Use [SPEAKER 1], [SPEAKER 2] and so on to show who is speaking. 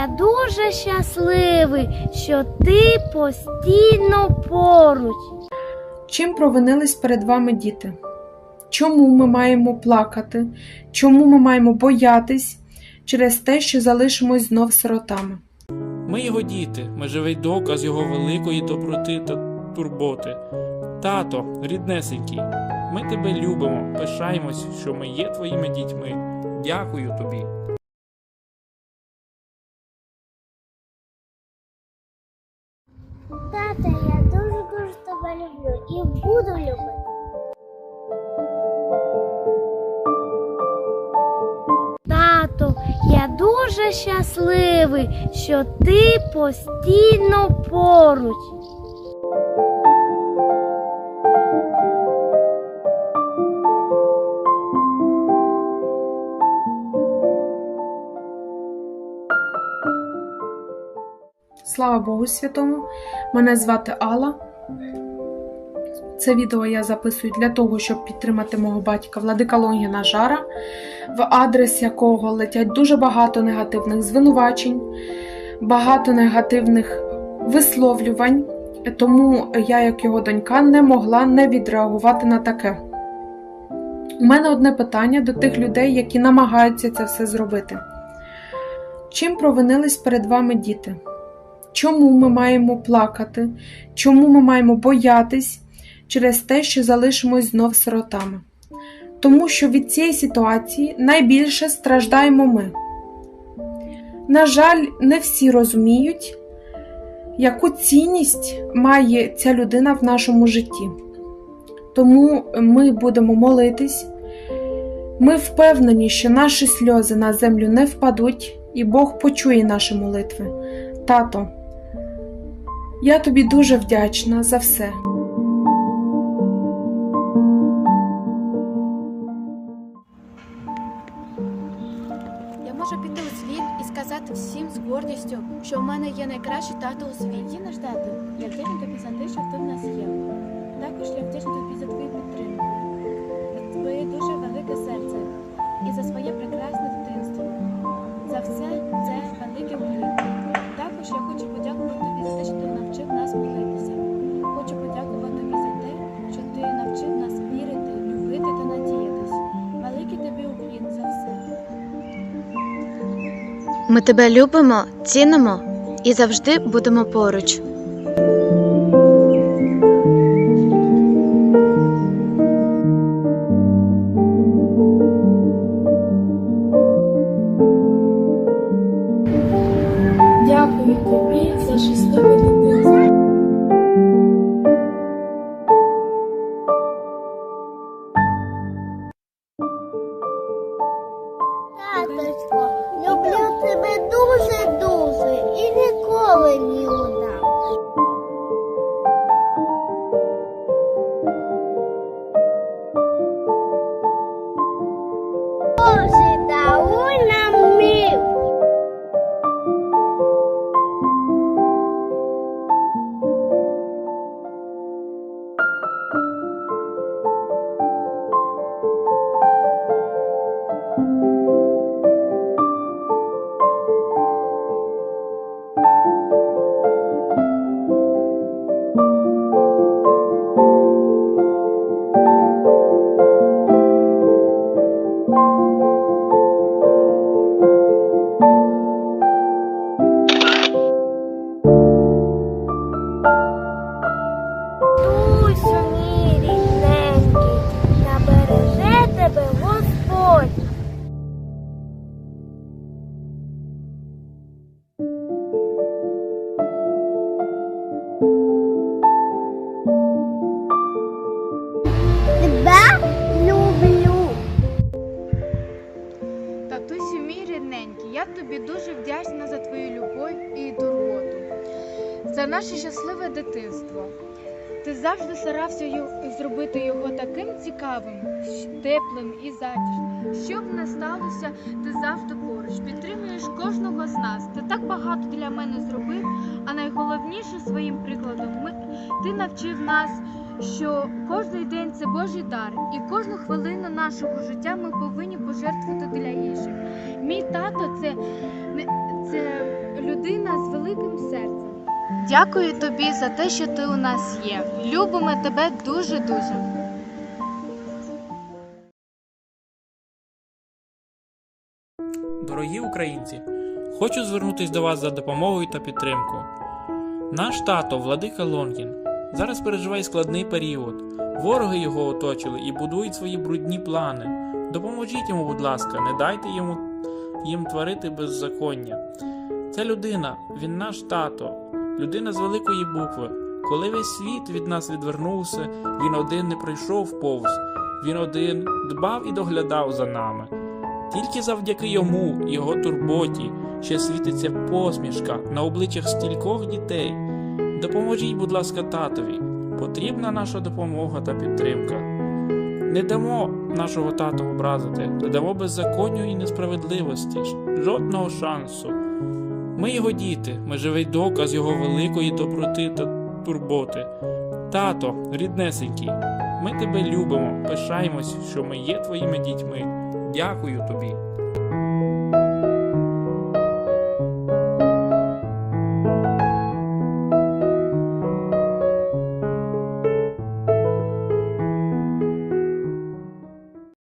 [SPEAKER 1] я дуже щасливий, що ти постійно поруч.
[SPEAKER 2] Чим провинились перед вами діти? Чому ми маємо плакати? Чому ми маємо боятись через те, що залишимось знов сиротами?
[SPEAKER 3] Ми його діти, ми живий доказ його великої доброти та турботи. Тато, ріднесенький, ми тебе любимо, пишаємось, що ми є твоїми дітьми. Дякую тобі.
[SPEAKER 1] Тата, я дуже дуже тебе люблю і буду любити. Тато, я дуже щасливий, що ти постійно поруч.
[SPEAKER 2] Слава Богу Святому! Мене звати Алла. Це відео я записую для того, щоб підтримати мого батька Владика Лонгіна Жара, в адрес якого летять дуже багато негативних звинувачень, багато негативних висловлювань. Тому я, як його донька, не могла не відреагувати на таке. У мене одне питання до тих людей, які намагаються це все зробити. Чим провинились перед вами діти? Чому ми маємо плакати? Чому ми маємо боятись через те, що залишимось знов сиротами? Тому що від цієї ситуації найбільше страждаємо ми. На жаль, не всі розуміють, яку цінність має ця людина в нашому житті. Тому ми будемо молитись. Ми впевнені, що наші сльози на землю не впадуть, і Бог почує наші молитви. Тато, я тобі дуже вдячна за все.
[SPEAKER 4] Я можу піти у світ і сказати всім з гордістю, що в мене є найкращий тато у світі. Наш тато, я вдячна тобі за те, що ти в нас є. Також я вдячна тобі за твою підтримку,
[SPEAKER 5] Ми тебе любимо, цінимо і завжди будемо поруч.
[SPEAKER 2] Дякую тобі за щасливе
[SPEAKER 4] за наше щасливе дитинство. Ти завжди старався зробити його таким цікавим, теплим і затишним. Що б не сталося, ти завжди поруч, підтримуєш кожного з нас. Ти так багато для мене зробив, а найголовніше своїм прикладом ми, ти навчив нас, що кожен день це Божий дар, і кожну хвилину нашого життя ми повинні пожертвувати для інших. Мій тато це, це
[SPEAKER 6] Дякую тобі за те, що ти у нас є. Любимо тебе дуже-дуже.
[SPEAKER 3] Дорогі українці, хочу звернутися до вас за допомогою та підтримкою. Наш тато, владика Лонгін, зараз переживає складний період. Вороги його оточили і будують свої брудні плани. Допоможіть йому, будь ласка, не дайте йому їм творити беззаконня. Це людина, він наш тато, людина з великої букви. Коли весь світ від нас відвернувся, він один не пройшов повз, він один дбав і доглядав за нами. Тільки завдяки йому, його турботі, ще світиться посмішка на обличчях стількох дітей. Допоможіть, будь ласка, татові. Потрібна наша допомога та підтримка. Не дамо нашого тату образити, не дамо беззаконню і несправедливості, жодного шансу. Ми його діти, ми живий доказ його великої доброти та турботи. Тато, ріднесенький, ми тебе любимо, пишаємось, що ми є твоїми дітьми. Дякую тобі.